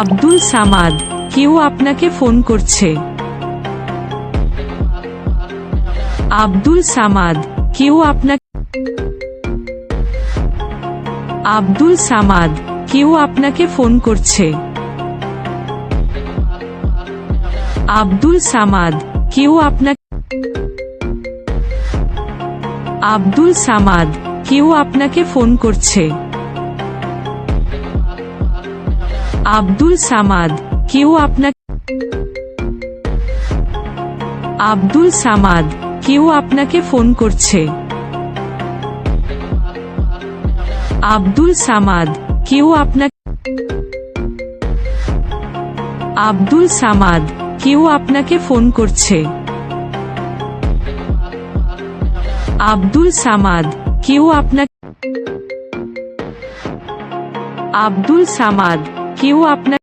আব্দুল সামাদ, কেউ আপনাকে ফোন করছে। আব্দুল সামাদ, কেউ আপনাকে আব্দুল সামাদ, কেউ আপনাকে ফোন করছে। আব্দুল সামাদ, কেউ আপনাকে আব্দুল সামাদ, কেউ আপনাকে ফোন করছে। আব্দুল সামাদ, কেউ আপনাকে আব্দুল সামাদ, কেউ আপনাকে ফোন করছে। আব্দুল সামাদ, কেউ আপনাকে আব্দুল সামাদ, কেউ আপনাকে ফোন করছে। আব্দুল সামাদ, কেউ আপনাকে আব্দুল সামাদ কেউ আপনাকে